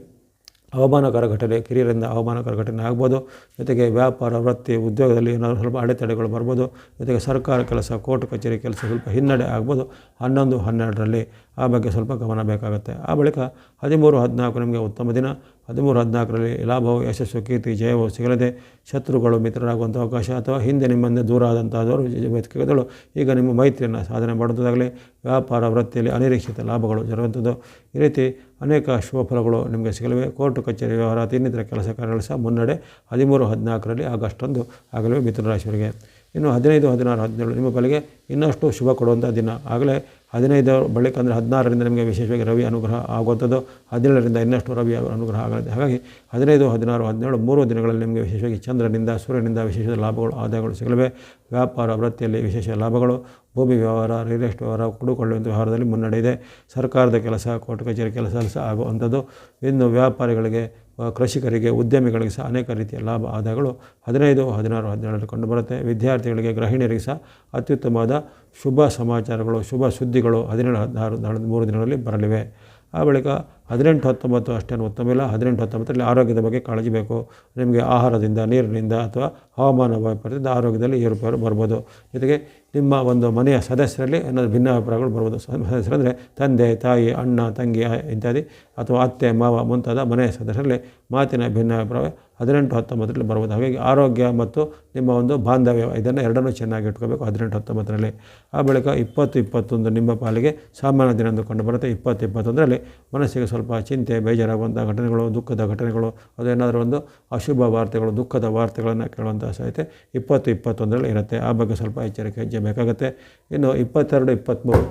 ಅವಮಾನಕರ ಘಟನೆ, ಕಿರಿಯರಿಂದ ಅವಮಾನಕರ ಘಟನೆ ಆಗ್ಬೋದು. ಜೊತೆಗೆ ವ್ಯಾಪಾರ, ವೃತ್ತಿ, ಉದ್ಯೋಗದಲ್ಲಿ ಏನಾದರೂ ಸ್ವಲ್ಪ ಅಡೆತಡೆಗಳು ಬರ್ಬೋದು. ಜೊತೆಗೆ ಸರ್ಕಾರ ಕೆಲಸ, ಕೋರ್ಟ್ ಕಚೇರಿ ಕೆಲಸ ಸ್ವಲ್ಪ ಹಿನ್ನಡೆ ಆಗ್ಬೋದು. ಹನ್ನೊಂದು, ಹನ್ನೆರಡರಲ್ಲಿ ಆ ಬಗ್ಗೆ ಸ್ವಲ್ಪ ಗಮನ ಬೇಕಾಗುತ್ತೆ. ಆ ಬಳಿಕ ಹದಿಮೂರು, ಹದಿನಾಲ್ಕು ನಿಮಗೆ ಉತ್ತಮ ದಿನ. ಹದಿಮೂರು, ಹದಿನಾಲ್ಕರಲ್ಲಿ ಲಾಭವು ಯಶಸ್ಸು, ಕೀರ್ತಿ, ಜಯವು ಸಿಗಲದೆ. ಶತ್ರುಗಳು ಮಿತ್ರರಾಗುವಂಥ ಅವಕಾಶ ಅಥವಾ ಹಿಂದೆ ನಿಮ್ಮಿಂದ ದೂರ ಆದಂಥವರು ವ್ಯಕ್ತಿಗಳು ಈಗ ನಿಮ್ಮ ಮೈತ್ರಿಯನ್ನು ಸಾಧನೆ ಮಾಡುವುದಾಗಲಿ, ವ್ಯಾಪಾರ ವೃತ್ತಿಯಲ್ಲಿ ಅನಿರೀಕ್ಷಿತ ಲಾಭಗಳು ಜರುಗುವಂಥದ್ದು. ಈ ರೀತಿ ಅನೇಕ ಶುಭ ಫಲಗಳು ನಿಮಗೆ ಸಿಗಲಿವೆ. ಕೋರ್ಟ್, ಕಚೇರಿ ವ್ಯವಹಾರ, ಇನ್ನಿತರ ಕೆಲಸ ಕಾರ್ಯಗಳು ಸಹ ಮುನ್ನಡೆ ಹದಿಮೂರು, ಹದಿನಾಲ್ಕರಲ್ಲಿ ಆಗಸ್ಟ್ ಒಂದು ಆಗಲಿವೆ ಮಿಥುನ ರಾಶಿಯವರಿಗೆ. ಇನ್ನು ಹದಿನೈದು, ಹದಿನಾರು, ಹದಿನೇಳು ನಿಮ್ಮ ಬಳಿಗೆ ಇನ್ನಷ್ಟು ಶುಭ ಕೊಡುವಂಥ ದಿನ ಆಗಲೇ ಹದಿನೈದು ಬಳಿಕ ಅಂದರೆ ಹದಿನಾರರಿಂದ ನಿಮಗೆ ವಿಶೇಷವಾಗಿ ರವಿ ಅನುಗ್ರಹ ಆಗುವಂಥದ್ದು, ಹದಿನೇಳರಿಂದ ಇನ್ನಷ್ಟು ರವಿ ಅನುಗ್ರಹ ಆಗಲಿದೆ. ಹಾಗಾಗಿ ಹದಿನೈದು, ಹದಿನಾರು, ಹದಿನೇಳು, ಮೂರು ದಿನಗಳಲ್ಲಿ ನಿಮಗೆ ವಿಶೇಷವಾಗಿ ಚಂದ್ರನಿಂದ, ಸೂರ್ಯನಿಂದ ವಿಶೇಷ ಲಾಭಗಳು, ಆದಾಯಗಳು ಸಿಗಲಿವೆ. ವ್ಯಾಪಾರ, ವೃತ್ತಿಯಲ್ಲಿ ವಿಶೇಷ ಲಾಭಗಳು, ಭೂಮಿ ವ್ಯವಹಾರ ರಿಯಲ್ ಎಸ್ಟೇಟ್ ವ್ಯವಹಾರ, ಕುಡುಕೊಳ್ಳುವಂಥ ವ್ಯವಹಾರದಲ್ಲಿ ಮುನ್ನಡೆ ಇದೆ. ಸರ್ಕಾರದ ಕೆಲಸ, ಕೋರ್ಟ್ ಕಚೇರಿ ಕೆಲಸ ಆಗುವಂಥದ್ದು. ಇನ್ನು ವ್ಯಾಪಾರಿಗಳಿಗೆ ಕೃಷಿಕರಿಗೆ, ಉದ್ಯಮಿಗಳಿಗೆ ಸಹ ಅನೇಕ ರೀತಿಯ ಲಾಭ ಆದಾಯಗಳು ಹದಿನೈದು, ಹದಿನಾರು, ಹದಿನೇಳರಲ್ಲಿ ಕಂಡುಬರುತ್ತೆ ವಿದ್ಯಾರ್ಥಿಗಳಿಗೆ, ಗೃಹಿಣಿಯರಿಗೆ ಸಹ ಅತ್ಯುತ್ತಮವಾದ ಶುಭ ಸಮಾಚಾರಗಳು, ಶುಭ ಸುದ್ದಿಗಳು ಹದಿನೇಳು, ಹದಿನಾರು ಮೂರು ದಿನಗಳಲ್ಲಿ ಬರಲಿವೆ. ಆ ಬಳಿಕ ಹದಿನೆಂಟು, ಹತ್ತೊಂಬತ್ತು ಅಷ್ಟೇನು ಉತ್ತಮ ಇಲ್ಲ. ಹದಿನೆಂಟು, ಹತ್ತೊಂಬತ್ತರಲ್ಲಿ ಆರೋಗ್ಯದ ಬಗ್ಗೆ ಕಾಳಜಿ ಬೇಕು. ನಿಮಗೆ ಆಹಾರದಿಂದ, ನೀರಿನಿಂದ ಅಥವಾ ಹವಾಮಾನ ವೈಪರೀತ್ಯದಿಂದ ಆರೋಗ್ಯದಲ್ಲಿ ಏರುಪೇರು ಬರ್ಬೋದು. ಜೊತೆಗೆ ನಿಮ್ಮ ಒಂದು ಮನೆಯ ಸದಸ್ಯರಲ್ಲಿ ಏನಾದರೂ ಭಿನ್ನಾಭಿಪ್ರಾಯಗಳು ಬರ್ಬೋದು. ಸದಸ್ಯರು ಅಂದರೆ ತಂದೆ, ತಾಯಿ, ಅಣ್ಣ, ತಂಗಿ ಇತ್ಯಾದಿ ಅಥವಾ ಅತ್ತೆ, ಮಾವ ಮುಂತಾದ ಮನೆಯ ಸದಸ್ಯರಲ್ಲಿ ಮಾತಿನ ಭಿನ್ನಾಭಿಪ್ರಾಯ ಹದಿನೆಂಟು, ಹತ್ತೊಂಬತ್ತರಲ್ಲಿ ಬರ್ಬೋದು. ಹಾಗಾಗಿ ಆರೋಗ್ಯ ಮತ್ತು ನಿಮ್ಮ ಒಂದು ಬಾಂಧವ್ಯ ಇದನ್ನು ಎರಡನ್ನೂ ಚೆನ್ನಾಗಿ ಇಟ್ಕೋಬೇಕು ಹದಿನೆಂಟು, ಹತ್ತೊಂಬತ್ತರಲ್ಲಿ. ಆ ಬಳಿಕ ಇಪ್ಪತ್ತು, ಇಪ್ಪತ್ತೊಂದು ನಿಮ್ಮ ಪಾಲಿಗೆ ಸಾಮಾನ್ಯ ದಿನ ಎಂದು ಕಂಡು ಬರುತ್ತೆ. ಇಪ್ಪತ್ತು, ಇಪ್ಪತ್ತೊಂದರಲ್ಲಿ ಮನಸ್ಸಿಗೆ ಸ್ವಲ್ಪ ಚಿಂತೆ ಬೇಜಾರಾಗುವಂಥ ಘಟನೆಗಳು, ದುಃಖದ ಘಟನೆಗಳು, ಅದು ಏನಾದರೂ ಒಂದು ಅಶುಭ ವಾರ್ತೆಗಳು, ದುಃಖದ ವಾರ್ತೆಗಳನ್ನು ಕೇಳುವಂಥ ಸಾಧ್ಯತೆ ಇಪ್ಪತ್ತು, ಇಪ್ಪತ್ತೊಂದರಲ್ಲಿ ಇರುತ್ತೆ. ಆ ಬಗ್ಗೆ ಸ್ವಲ್ಪ ಎಚ್ಚರಿಕೆ ಹೆಜ್ಜೆ ಬೇಕಾಗುತ್ತೆ. ಇನ್ನು ಇಪ್ಪತ್ತೆರಡು, ಇಪ್ಪತ್ತ್ಮೂರು,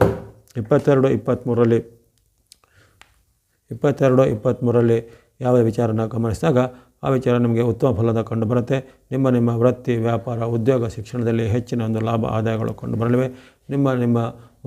ಇಪ್ಪತ್ತೆರಡು ಇಪ್ಪತ್ತ್ಮೂರಲ್ಲಿ ಇಪ್ಪತ್ತೆರಡು ಇಪ್ಪತ್ತ್ಮೂರಲ್ಲಿ ಯಾವ ವಿಚಾರನ ಗಮನಿಸಿದಾಗ ಆ ವಿಚಾರ ನಿಮಗೆ ಉತ್ತಮ ಫಲದ ಕಂಡುಬರುತ್ತೆ. ನಿಮ್ಮ ನಿಮ್ಮ ವೃತ್ತಿ, ವ್ಯಾಪಾರ, ಉದ್ಯೋಗ, ಶಿಕ್ಷಣದಲ್ಲಿ ಹೆಚ್ಚಿನ ಒಂದು ಲಾಭ, ಆದಾಯಗಳು ಕಂಡುಬರಲಿವೆ. ನಿಮ್ಮ ನಿಮ್ಮ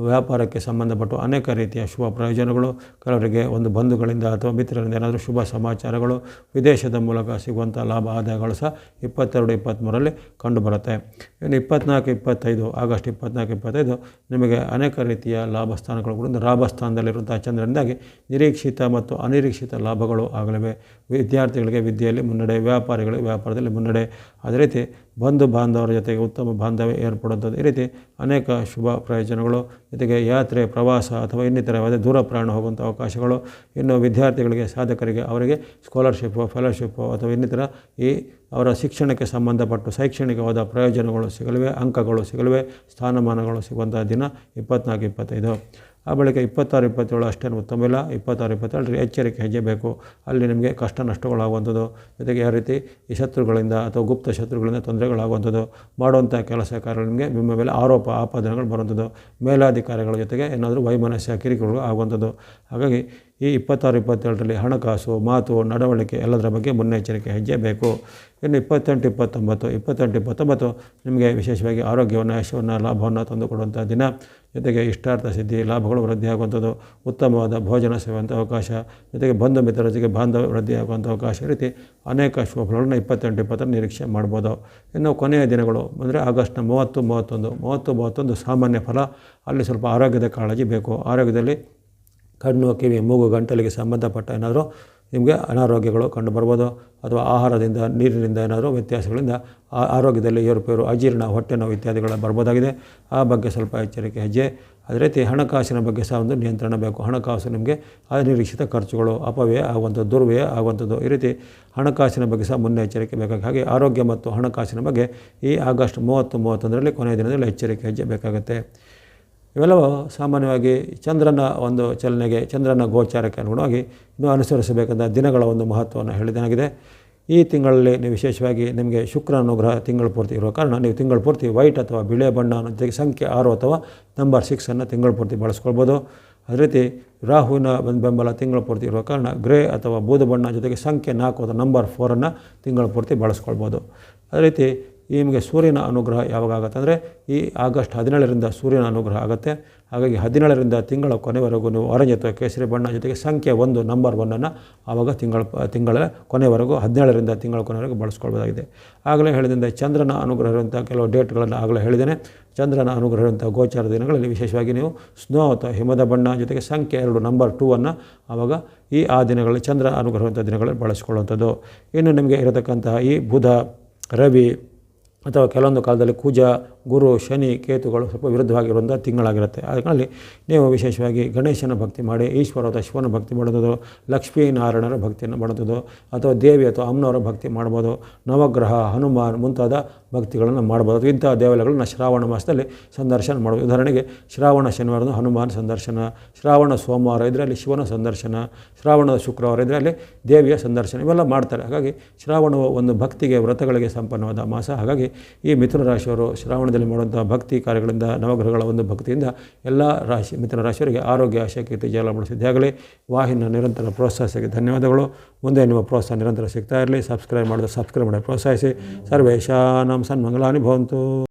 ವ್ಯಾಪಾರಕ್ಕೆ ಸಂಬಂಧಪಟ್ಟು ಅನೇಕ ರೀತಿಯ ಶುಭ ಪ್ರಯೋಜನಗಳು, ಕೆಲವರಿಗೆ ಒಂದು ಬಂಧುಗಳಿಂದ ಅಥವಾ ಮಿತ್ರರಿಂದ ಏನಾದರೂ ಶುಭ ಸಮಾಚಾರಗಳು ವಿದೇಶದ ಮೂಲಕ ಸಿಗುವಂಥ ಲಾಭ ಆದಾಯಗಳು ಸಹ ಇಪ್ಪತ್ತೆರಡು ಇಪ್ಪತ್ತ್ಮೂರರಲ್ಲಿ ಕಂಡುಬರುತ್ತೆ. ಇನ್ನು ಇಪ್ಪತ್ನಾಲ್ಕು, ಇಪ್ಪತ್ತೈದು, ಆಗಸ್ಟ್ ಇಪ್ಪತ್ನಾಲ್ಕು, ಇಪ್ಪತ್ತೈದು ನಿಮಗೆ ಅನೇಕ ರೀತಿಯ ಲಾಭ ಸ್ಥಾನಗಳು ಕೂಡ ಲಾಭ ಸ್ಥಾನದಲ್ಲಿರುವಂಥ ಚಂದ್ರನಿಂದಾಗಿ ನಿರೀಕ್ಷಿತ ಮತ್ತು ಅನಿರೀಕ್ಷಿತ ಲಾಭಗಳು ಆಗಲಿವೆ. ವಿದ್ಯಾರ್ಥಿಗಳಿಗೆ ವಿದ್ಯೆಯಲ್ಲಿ ಮುನ್ನಡೆ, ವ್ಯಾಪಾರಿಗಳಿಗೆ ವ್ಯಾಪಾರದಲ್ಲಿ ಮುನ್ನಡೆ. ಅದೇ ರೀತಿ ಬಂಧು ಬಾಂಧವರ ಜೊತೆಗೆ ಉತ್ತಮ ಬಾಂಧವ್ಯ ಏರ್ಪಡುವಂಥದ್ದು. ಈ ರೀತಿ ಅನೇಕ ಶುಭ ಪ್ರಯೋಜನಗಳು, ಜೊತೆಗೆ ಯಾತ್ರೆ, ಪ್ರವಾಸ ಅಥವಾ ಇನ್ನಿತರ ದೂರ ಪ್ರಯಾಣ ಹೋಗುವಂಥ ಅವಕಾಶಗಳು. ಇನ್ನು ವಿದ್ಯಾರ್ಥಿಗಳಿಗೆ, ಸಾಧಕರಿಗೆ, ಅವರಿಗೆ ಸ್ಕಾಲರ್ಶಿಪ್ಪು ಫೆಲೋಶಿಪ್ಪು ಅಥವಾ ಇನ್ನಿತರ ಈ ಅವರ ಶಿಕ್ಷಣಕ್ಕೆ ಸಂಬಂಧಪಟ್ಟು ಶೈಕ್ಷಣಿಕವಾದ ಪ್ರಯೋಜನಗಳು ಸಿಗಲಿವೆ, ಅಂಕಗಳು ಸಿಗಲಿವೆ, ಸ್ಥಾನಮಾನಗಳು ಸಿಗುವಂಥ ದಿನ ಇಪ್ಪತ್ನಾಲ್ಕು, ಇಪ್ಪತ್ತೈದು. ಆ ಬಳಿಕ ಇಪ್ಪತ್ತಾರು, ಇಪ್ಪತ್ತೇಳು ಅಷ್ಟೇನು ಉತ್ತಮ ಇಲ್ಲ ಇಪ್ಪತ್ತಾರು, ಇಪ್ಪತ್ತೇಳು ಎಚ್ಚರಿಕೆ ಹೆಜ್ಜೆ ಬೇಕು ಅಲ್ಲಿ ನಿಮಗೆ ಕಷ್ಟ ನಷ್ಟಗಳಾಗುವಂಥದ್ದು. ಜೊತೆಗೆ ಯಾವ ರೀತಿ ಈ ಶತ್ರುಗಳಿಂದ ಅಥವಾ ಗುಪ್ತ ಶತ್ರುಗಳಿಂದ ತೊಂದರೆಗಳಾಗುವಂಥದ್ದು. ಮಾಡುವಂಥ ಕೆಲಸ ಕಾರ್ಯಗಳು ನಿಮಗೆ ನಿಮ್ಮ ಮೇಲೆ ಆರೋಪ, ಆಪಾದನೆಗಳು ಬರುವಂಥದ್ದು. ಮೇಲಾಧಿಕಾರಿಗಳ ಜೊತೆಗೆ ಏನಾದರೂ ವೈಮನಸ್ಯ ಕಿರಿಕಿರಿಗಳು ಆಗುವಂಥದ್ದು. ಹಾಗಾಗಿ ಈ ಇಪ್ಪತ್ತಾರು ಇಪ್ಪತ್ತೇಳರಲ್ಲಿ ಹಣಕಾಸು, ಮಾತು, ನಡವಳಿಕೆ ಎಲ್ಲದರ ಬಗ್ಗೆ ಮುನ್ನೆಚ್ಚರಿಕೆ ಹೆಜ್ಜೆ ಬೇಕು ಇನ್ನು ಇಪ್ಪತ್ತೆಂಟು, ಇಪ್ಪತ್ತೊಂಬತ್ತು ಇಪ್ಪತ್ತೆಂಟು, ಇಪ್ಪತ್ತೊಂಬತ್ತು ನಿಮಗೆ ವಿಶೇಷವಾಗಿ ಆರೋಗ್ಯವನ್ನು, ಯಶವನ್ನು, ಲಾಭವನ್ನು ತಂದುಕೊಡುವಂಥ ದಿನ. ಜೊತೆಗೆ ಇಷ್ಟಾರ್ಥ ಸಿದ್ಧಿ, ಲಾಭಗಳು ವೃದ್ಧಿಯಾಗುವಂಥದ್ದು ಉತ್ತಮವಾದ ಭೋಜನ ಸೇವಂಥ ಅವಕಾಶ. ಜೊತೆಗೆ ಬಂಧು ಮಿತ್ರರ ಜೊತೆಗೆ ಬಾಂಧವ್ಯ ವೃದ್ಧಿಯಾಗುವಂಥ ಅವಕಾಶ. ರೀತಿ ಅನೇಕ ಶುಭ ಫಲಗಳನ್ನ ಇಪ್ಪತ್ತೆಂಟು ಇಪ್ಪತ್ತರ ನಿರೀಕ್ಷೆ ಮಾಡ್ಬೋದು. ಇನ್ನು ಕೊನೆಯ ದಿನಗಳು ಅಂದರೆ ಆಗಸ್ಟ್ನ ಮೂವತ್ತು, ಮೂವತ್ತೊಂದು. ಮೂವತ್ತು, ಮೂವತ್ತೊಂದು ಸಾಮಾನ್ಯ ಫಲ. ಅಲ್ಲಿ ಸ್ವಲ್ಪ ಆರೋಗ್ಯದ ಕಾಳಜಿ ಬೇಕು. ಆರೋಗ್ಯದಲ್ಲಿ ಕಣ್ಣು, ಕಿವಿ, ಮೂಗು, ಗಂಟಲಿಗೆ ಸಂಬಂಧಪಟ್ಟ ಏನಾದರೂ ನಿಮಗೆ ಅನಾರೋಗ್ಯಗಳು ಕಂಡುಬರ್ಬೋದು ಅಥವಾ ಆಹಾರದಿಂದ, ನೀರಿನಿಂದ ಏನಾದರೂ ವ್ಯತ್ಯಾಸಗಳಿಂದ ಆರೋಗ್ಯದಲ್ಲಿ ಏರುಪೇರು ಅಜೀರ್ಣ, ಹೊಟ್ಟೆ ನೋವು ಇತ್ಯಾದಿಗಳ ಬರ್ಬೋದಾಗಿದೆ. ಆ ಬಗ್ಗೆ ಸ್ವಲ್ಪ ಎಚ್ಚರಿಕೆ ಹೆಜ್ಜೆ. ಅದೇ ರೀತಿ ಹಣಕಾಸಿನ ಬಗ್ಗೆ ಸಹ ಒಂದು ನಿಯಂತ್ರಣ ಬೇಕು. ಹಣಕಾಸು ನಿಮಗೆ ಅನಿರೀಕ್ಷಿತ ಖರ್ಚುಗಳು, ಅಪವ್ಯಯ ಒಂದು ದುರ್ವ್ಯಯ ಆಗುವಂಥದ್ದು ಈ ರೀತಿ ಹಣಕಾಸಿನ ಬಗ್ಗೆ ಸಹ ಮುನ್ನೆಚ್ಚರಿಕೆ ಬೇಕಾಗಿ ಹಾಗೆ ಆರೋಗ್ಯ ಮತ್ತು ಹಣಕಾಸಿನ ಬಗ್ಗೆ ಈ ಆಗಸ್ಟ್ ಮೂವತ್ತು, ಮೂವತ್ತೊಂದರಲ್ಲಿ ಕೊನೆಯ ದಿನದಲ್ಲಿ ಎಚ್ಚರಿಕೆ ಹೆಜ್ಜೆ ಬೇಕಾಗುತ್ತೆ. ಇವೆಲ್ಲವೂ ಸಾಮಾನ್ಯವಾಗಿ ಚಂದ್ರನ ಒಂದು ಚಲನೆಗೆ, ಚಂದ್ರನ ಗೋಚಾರಕ್ಕೆ ಅನುಗುಣವಾಗಿ ನೀವು ಅನುಸರಿಸಬೇಕಾದ ದಿನಗಳ ಒಂದು ಮಹತ್ವವನ್ನು ಹೇಳಿದನಾಗಿದೆ ಈ ತಿಂಗಳಲ್ಲಿ ನೀವು ವಿಶೇಷವಾಗಿ ನಿಮಗೆ ಶುಕ್ರ ಅನುಗ್ರಹ ತಿಂಗಳು ಪೂರ್ತಿ ಇರೋ ಕಾರಣ ನೀವು ತಿಂಗಳು ಪೂರ್ತಿ ವೈಟ್ ಅಥವಾ ಬಿಳೆ ಬಣ್ಣ ಜೊತೆಗೆ ಸಂಖ್ಯೆ ಆರು ಅಥವಾ ನಂಬರ್ ಸಿಕ್ಸನ್ನು ತಿಂಗಳು ಪೂರ್ತಿ ಬಳಸ್ಕೊಳ್ಬೋದು. ಅದೇ ರೀತಿ ರಾಹುವಿನ ಬೆಂಬಲ ತಿಂಗಳು ಪೂರ್ತಿ ಇರೋ ಕಾರಣ ಗ್ರೇ ಅಥವಾ ಬೂದು ಬಣ್ಣ ಜೊತೆಗೆ ಸಂಖ್ಯೆ ನಾಲ್ಕು ಅಥವಾ ನಂಬರ್ ಫೋರನ್ನು ತಿಂಗಳು ಪೂರ್ತಿ ಬಳಸ್ಕೊಳ್ಬೋದು. ಅದೇ ರೀತಿ ನಿಮಗೆ ಸೂರ್ಯನ ಅನುಗ್ರಹ ಯಾವಾಗ ಆಗುತ್ತೆ ಅಂದರೆ ಈ ಆಗಸ್ಟ್ ಹದಿನೇಳರಿಂದ ಸೂರ್ಯನ ಅನುಗ್ರಹ ಆಗುತ್ತೆ. ಹಾಗಾಗಿ ಹದಿನೇಳರಿಂದ ತಿಂಗಳ ಕೊನೆವರೆಗೂ ನೀವು ಆರೆಂಜ್ ಅಥವಾ ಕೇಸರಿ ಬಣ್ಣ ಜೊತೆಗೆ ಸಂಖ್ಯೆ ಒಂದು ನಂಬರ್ ಒನ್ನನ್ನು ಆವಾಗ ತಿಂಗಳ ತಿಂಗಳ ಕೊನೆವರೆಗೂ ಹದಿನೇಳರಿಂದ ತಿಂಗಳ ಕೊನೆವರೆಗೂ ಬಳಸ್ಕೊಳ್ಬೋದಾಗಿದೆ. ಆಗಲೇ ಹೇಳಿದಂತೆ ಚಂದ್ರನ ಅನುಗ್ರಹ ಇರುವಂಥ ಕೆಲವು ಡೇಟ್ಗಳನ್ನು ಆಗಲೇ ಹೇಳಿದ್ದೇನೆ. ಚಂದ್ರನ ಅನುಗ್ರಹ ಇರುವಂಥ ಗೋಚಾರ ದಿನಗಳಲ್ಲಿ ವಿಶೇಷವಾಗಿ ನೀವು ಸ್ನೋ ಅಥವಾ ಹಿಮದ ಬಣ್ಣ ಜೊತೆಗೆ ಸಂಖ್ಯೆ ಎರಡು ನಂಬರ್ ಟೂ ಅನ್ನು ಆವಾಗ ಈ ಆ ದಿನಗಳಲ್ಲಿ ಚಂದ್ರ ಅನುಗ್ರಹ ಇರುವಂಥ ದಿನಗಳಲ್ಲಿ ಬಳಸ್ಕೊಳ್ಳುವಂಥದ್ದು. ಇನ್ನು ನಿಮಗೆ ಇರತಕ್ಕಂತಹ ಈ ಬುಧ, ರವಿ ಅಥವಾ ಕೆಲವೊಂದು ಕಾಲದಲ್ಲಿ ಕುಜ ಗುರು, ಶನಿ, ಕೇತುಗಳು ಸ್ವಲ್ಪ ವಿರುದ್ಧವಾಗಿರುವಂಥ ತಿಂಗಳಾಗಿರುತ್ತೆ. ಅದರಲ್ಲಿ ನೀವು ವಿಶೇಷವಾಗಿ ಗಣೇಶನ ಭಕ್ತಿ ಮಾಡಿ, ಈಶ್ವರ ಅಥವಾ ಶಿವನ ಭಕ್ತಿ ಮಾಡೋದು ಲಕ್ಷ್ಮೀನಾರಾಯಣರ ಭಕ್ತಿಯನ್ನು ಮಾಡೋದು ಅಥವಾ ದೇವಿ ಅಥವಾ ಅಮ್ಮನವರ ಭಕ್ತಿ ಮಾಡ್ಬೋದು, ನವಗ್ರಹ, ಹನುಮಾನ್ ಮುಂತಾದ ಭಕ್ತಿಗಳನ್ನು ಮಾಡ್ಬೋದು. ಇಂಥ ದೇವಾಲಯಗಳನ್ನ ಶ್ರಾವಣ ಮಾಸದಲ್ಲಿ ಸಂದರ್ಶನ ಮಾಡ್ಬೋದು. ಉದಾಹರಣೆಗೆ ಶ್ರಾವಣ ಶನಿವಾರದ ಹನುಮಾನ್ ಸಂದರ್ಶನ, ಶ್ರಾವಣ, ಸೋಮವಾರ, ಇದರಲ್ಲಿ ಶಿವನ ಸಂದರ್ಶನ, ಶ್ರಾವಣದ ಶುಕ್ರವಾರ, ಇದರಲ್ಲಿ ದೇವಿಯ ಸಂದರ್ಶನ ಇವೆಲ್ಲ ಮಾಡ್ತಾರೆ. ಹಾಗಾಗಿ ಶ್ರಾವಣವು ಒಂದು ಭಕ್ತಿಗೆ ವ್ರತಗಳಿಗೆ ಸಂಪನ್ನವಾದ ಮಾಸ. ಹಾಗಾಗಿ ಈ ಮಿಥುನ ರಾಶಿಯವರು ಶ್ರಾವಣದಲ್ಲಿ ಮಾಡುವಂಥ ಭಕ್ತಿ ಕಾರ್ಯಗಳಿಂದ, ನವಗ್ರಹಗಳ ಒಂದು ಭಕ್ತಿಯಿಂದ ಎಲ್ಲ ರಾಶಿ, ಮಿಥುನ ರಾಶಿಯವರಿಗೆ ಆರೋಗ್ಯ ಆಶಕ್ಕೆ ಕೀರ್ತಿ ಜಲ ಆಗಲಿ ವಾಹಿನ ನಿರಂತರ ಪ್ರೋತ್ಸಾಹಿಸಿ ಧನ್ಯವಾದಗಳು. ಮುಂದೆ ನಿಮ್ಮ ಪ್ರೋತ್ಸಾಹ ನಿರಂತರ ಸಿಗ್ತಾ ಇರಲಿ. ಸಬ್ಸ್ಕ್ರೈಬ್ ಮಾಡಿದ್ರೆ ಸಬ್ಸ್ಕ್ರೈಬ್ ಮಾಡಿ ಪ್ರೋತ್ಸಾಹಿಸಿ. ಸರ್ವೇಶಾನಂ ಸನ್ಮಂಗಲಾನಿ ಭವಂತು.